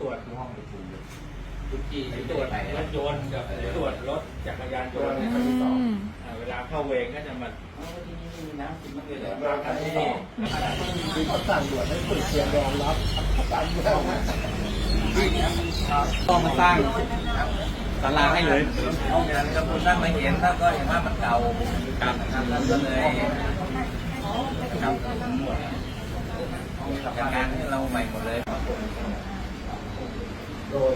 ยนต์กับตรวจรถจักรยานยนต์ในครั้งที่สองอ่าเวลาเข้าเวรก็จะมาอ๋อที่นี่มีน้ำกินมะเขือเทศมากันที่นี่ที่เขาสั่งด่วนให้ฝึกเตรียมรองรับการเมืองนะต้องมาสร้างศาลาให้เลยห้องนั้นก็คุณท่านมาเห็นท่านก็เห็นว่ามันเก่าครับท่านก็เลยครับจัดการให้เราใหม่หมดเลย โดย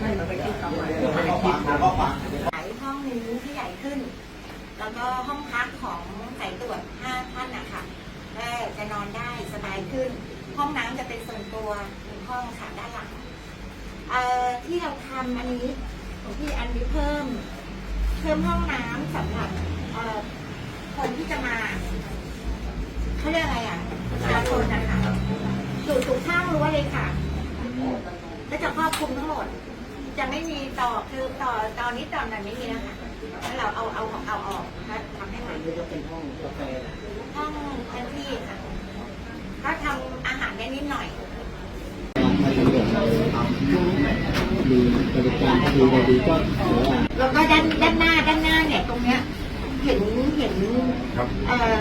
ให้มันไปคิดทำไมไม่ได้คิดนะก็ฟังขายห้องนี้ที่ใหญ่ขึ้น แล้วก็ห้องพักของสายตรวจ5ท่านนะคะก็จะนอนได้สบายขึ้น ห้องน้ำจะเป็นส่วนตัวหนึ่งห้องค่ะด้านหลังเอ่อที่เราทำอันนี้ของพี่อันนี้เพิ่ม เพิ่มห้องน้ำสำหรับเอ่อคนที่จะมาเขาเรียกอะไรอะประชาชนนะคะอยู่ตรงข้างรั้วเลยค่ะก็จะ คุมทั้งหมด จะไม่มีต่อคือต่อตอนนี้ตอนนั้นไม่มีนะคะแล้วเราเอาเอาเอาออกแล้วทำให้มันนี่ก็เป็นห้องกาแฟห้องเต็มที่ค่ะก็ทำอาหารได้นิดหน่อยถ้าตำรวจเรามีบริการดีดีก็ถือว่าแล้วก็ด้านด้านหน้าด้านหน้าเนี่ยตรงเนี้ยเห็นเห็นเอ่อ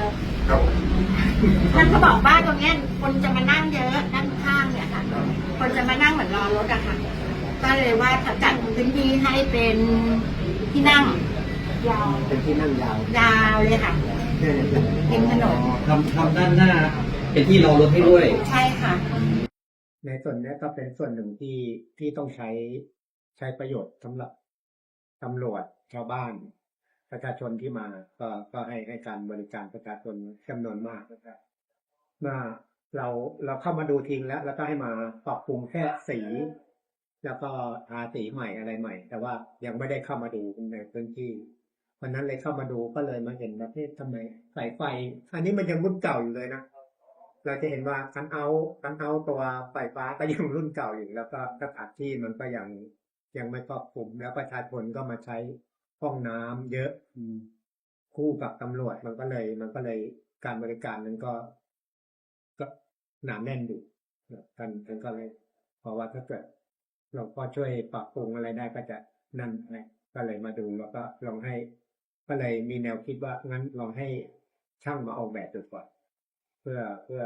ท่านก็บอกว่าตรงเนี้ยคนจะมานั่งเยอะด้านข้างเนี่ยค่ะ คนจะมานั่งเหมือนรอรถอะค่ะ ก็เลยว่าเขาจัดพื้นที่ให้เป็นที่นั่ง ยาวเป็นที่นั่งยาวยาวเลยค่ะริมถนน ทำทำด้านหน้า เป็นที่รอรถให้ด้วย ใช่ค่ะ ในส่วนนี้ก็เป็นส่วนหนึ่งที่ที่ต้องใช้ใช้ประโยชน์สำหรับตำรวจชาวบ้าน ประชาชนที่มา ก็ก็ให้ให้การบริการประชาชนจำนวนมากนะครับเมื่อเราเราเข้ามาดูทิ้งแล้ว แล้วก็ให้มาปรับปรุงแค่สี แล้วก็ทาสีใหม่อะไรใหม่ แต่ว่ายังไม่ได้เข้ามาดูในพื้นที่วันนั้นเลยเข้ามาดูก็เลยมาเห็นประเภททำไมสายไฟ อันนี้มันยังรุ่นเก่าอยู่เลยนะเราจะเห็นว่าคันเอาคันเอาตัวไฟฟ้าก็ยังรุ่นเก่าอยู่แล้วก็สถานที่มันก็ยังยังไม่ครอบคลุมแล้วประชาชนก็มาใช้ห้องน้ำเยอะอืคู่กับตำรวจมันก็เลย มันก็เลยการบริการนั้นก็ ก็หนาแน่นอยู่ท่านท่านก็เลยเพราะว่าถ้าเกิด หลวงพ่อช่วยปรับปรุงอะไรได้ก็จะนั่นนะก็เลยมาดูแล้วก็ลองให้ ก็เลยมีแนวคิดว่างั้นลองให้ช่างมาออกแบบดูก่อนเพื่อเพื่อ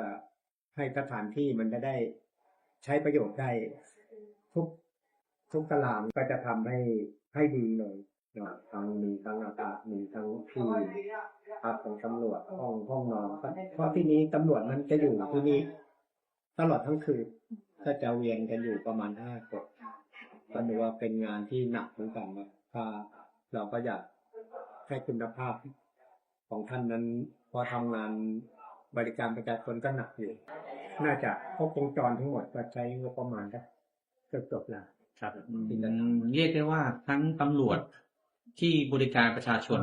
ให้สถานที่มันจะได้ใช้ประโยชน์ได้ทุกทุกตารางก็จะทำให้ให้ดีเลยเนาะทั้งมีทั้งอากาศมีทั้งที่พักของตำรวจห้องห้องนอนเพราะที่นี้ตำรวจมันจะอยู่ที่นี่ตลอดทั้งคืน ก็จะเวียนกันอยู่ประมาณห้าคนก็ถือว่าเป็นงานที่หนักเหมือนกันนะถ้าเราก็อยากให้คุณภาพของท่านนั้น พอทำงานบริการประชาชนก็หนักอยู่ น่าจะครบวงจรทั้งหมดก็ใช้งบประมาณก็เกือบจบแล้วครับอืมเรียกได้ว่าทั้งตำรวจที่บริการประชาชน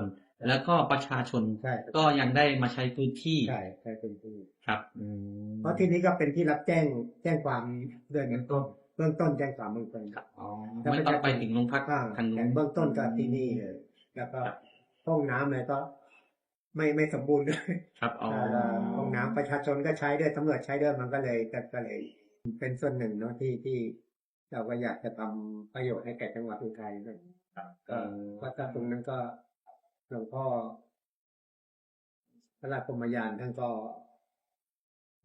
แล้วก็ประชาชนใช่ก็ยังได้มาใช้พื้นที่ใช่ใช่เป็นที่ครับ อืม เพราะที่นี้ก็เป็นที่รับแจ้งแจ้งความเดือนเงินต้นเบื้องต้นแจ้งความเบื้องต้นครับอ๋อไม่ต้องไปถึงโรงพักอ่าทางนู้แต่นเบื้องต้นก็ที่นี่เลยแล้วก็ห้องน้ำเลยก็ ไม่ไม่สมบูรณ์ด้วยครับอ๋อเอ่อห้องน้ำประชาชนก็ใช้ด้วยตำรวจใช้ด้วยมันก็เลยก็ก็เลย เป็นส่วนหนึ่งเนาะที่ที่เราก็อยากจะทำประโยชน์ให้แก่จังหวัดอุทัยด้วยก็วัดตาตุงนั้นก็หลวงพ่อพระราชกรมยานท่านก็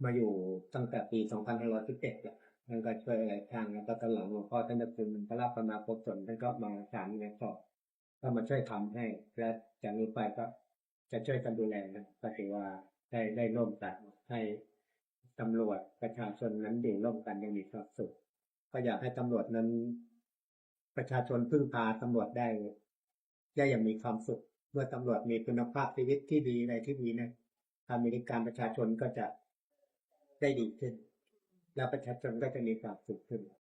มาอยู่ตั้งแต่ปี 2517แล้วท่านก็ช่วยอะไรทางแล้วก็ตอนหลังหลวงพ่อท่านจะเป็นพระราชมาภพสนท่านก็มาสานงานต่อก็มาช่วยทำให้ และจากนี้ไปก็จะช่วยกันดูแลนะก็ถือว่าได้ได้ร่วมกันให้ตำรวจประชาชนนั้นอยู่ร่วมกันอยังมีความสุขก็อยากให้ตำรวจนั้น ประชาชนพึ่งพาตำรวจได้ได้อย่างมีความสุข เมื่อตำรวจมีคุณภาพชีวิตที่ดีอะไรที่ดีนะการบริการประชาชนก็จะ ได้ดีขึ้น แล้วประชาชนก็จะมีความสุขขึ้น